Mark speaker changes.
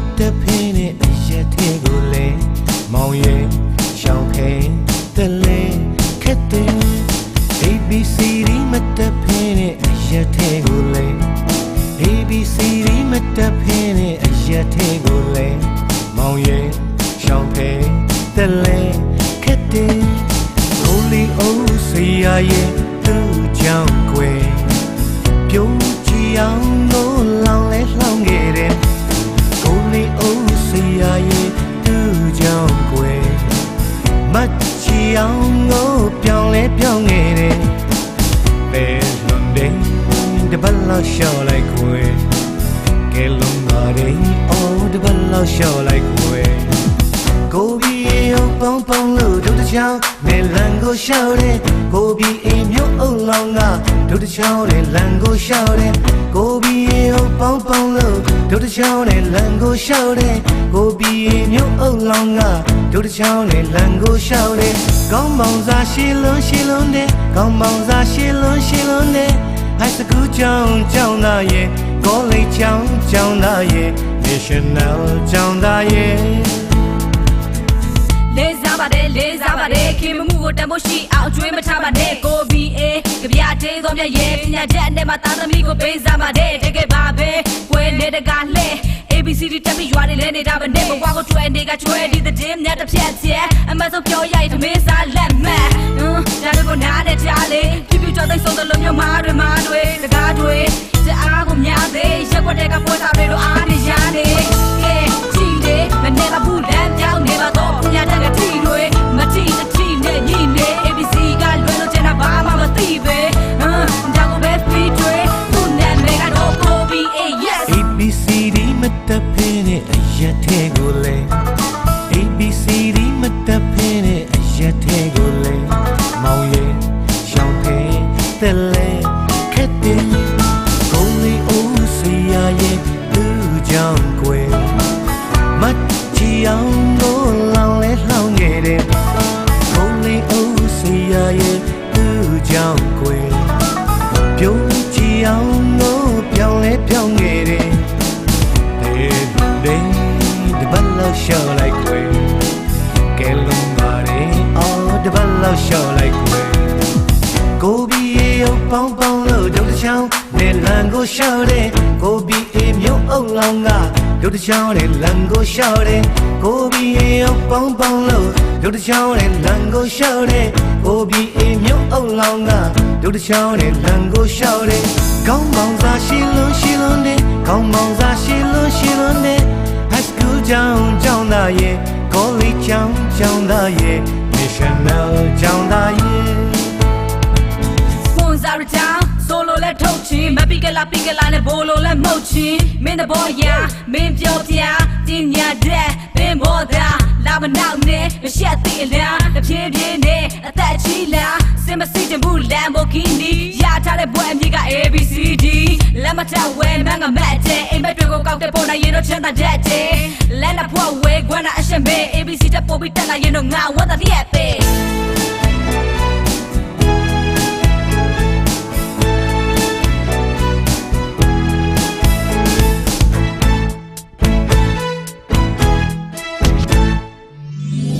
Speaker 1: တ်တဖင်းနဲ့အရက်သေးကိုလဲမောင်ရဲ့ရှောင်းခဲတလဲခက်တဲ့ ABCD မတ်တဖင်းနဲ့အရက်သေးကိုလဲ ABCD မတ်တဖင်းနဲ့အရက်သေးကိုလဲမောင်ရဲ့ရှောင်းခဲတလဲခက်တဲ့ Holy Oh ဆရာရဲ့ လို့ဒုတချောင်းနဲ့လန်ကိုရှော့တဲ့ကိုဘီအိမျိုးအုပ်လောင်းကဒုတချောင်းနဲ့လန်ကိုရှော့တဲ့ကိုဘီအိုပေါင်းပေါင်းလို့ဒုတချောင်းနဲ့လန်ကိုရှော့တဲ့ကိုဘီအိမျိုးအုပ်လောင်းကဒုတချောင်းနဲ့လန်ကိုရှော့တဲ့ကောင်းမောင်စားရှည်လွန်းရှည်လွန်းတဲ့ကောင်းမောင်စားရှည်လွန်းရှည်လွန်းတဲ့ဟိုက်စကူးကျောင်းကျောင်းသားရဲ့ကောလိပ်ကျောင်းကျောင်းသားရဲ့ National ကျောင်းသားရဲ့
Speaker 2: လေးစားပါတယ် လေးစားပါတယ်ခင်မမှုကိုတန်ဖို့ရှိအောင်အကျွေးမထားပါနဲ့ကိုဘီအေကြပြတေးသောမြတ်ရဲ့ပညာချက်နဲ့မှသားသမီးကိုပေးစားပါတယ်တကယ်ပါပဲကွယ်နေတကလဲ ABCD တက်ပြီးရွာနေလဲနေတာပဲနေဘဝကိုကျွဲနေကကျွဲဒီတဲ့တင်းမြတ်တစ်ဖြတ်ချက်အမဆုံးပြောရရင်သမင်းစားလက်မှတ်ဟမ်ဒါတို့ကနားနဲ့ကြားလေပြပြကြောက်သိဆုံးတဲ့လူမျိုးမားတွေမားတွေတကားတွေ
Speaker 1: ရာရဲ့သူ့ကြောင့်ကွယ်ပြုံးကြည့်အောင်လို့ပြောင်းလဲပြောင်းခဲ့တဲ့ Day day the ballo show like way Get long body all the ballo show like way ကိုဘီအေကိုပေါင်းပေါင်းလို့ဒုတ်ချောင်းနဲ့လန်ကိုရှော့တဲ့ကိုဘီအေမျိုးအုပ်လောင်းက ဒုတ်ချောင်းနဲ့လန်ကိုရှော့တဲ့ကိုဘီအေကိုပေါင်းပေါင်းလို့ဒုတ်ချောင်းနဲ့လန်ကိုရှော့တဲ့ကိုဘီအေမျိုးအုပ်လောင်းကဒုတ်ချောင်းနဲ့လန်ကိုရှော့တဲ့ကောင်းမောင်စားရှိလုံးရှိလုံးတဲ့ကောင်းမောင်စားရှိလုံးရှိလုံးတဲ့ High school ကျောင်းကျောင်းသားရဲ့ college ကျောင်းကျောင်းသားရဲ့ national ကျောင်းသားရဲ့
Speaker 2: ဖွန်စား ရတောင်းဆိုလိုလဲထုတ်ချင်မပီကလာပီကလာနဲ့ဘိုလိုလဲမှုတ်ချင်မင်းတဘောရာမင်းပြောပြတင်ညာတဲ့ပင်ဘောသာလာမနောက်နဲ့မရှက်သေးလားတပြေးပြေးနဲ့အသက်ကြီးလားစင်မစီချင်ဘူး Lamborghini ရထားတဲ့ဘွဲအမြင့်က ABCD လက်မထက်ဝဲမန်းကမတ်တဲ့အိမ်ဘက်တွေကိုကောက်တဲ့ပေါ်နိုင်ရင်တော့ချမ်းသာတဲ့တဲ့လက်နဲ့ဖွက်ဝဲခွမ်းတာအရှင်ပဲ ABC တက်ပို့ပြီးတက်လာရင်တော့ငါဝတ်တဲ့ရဲ့ပဲ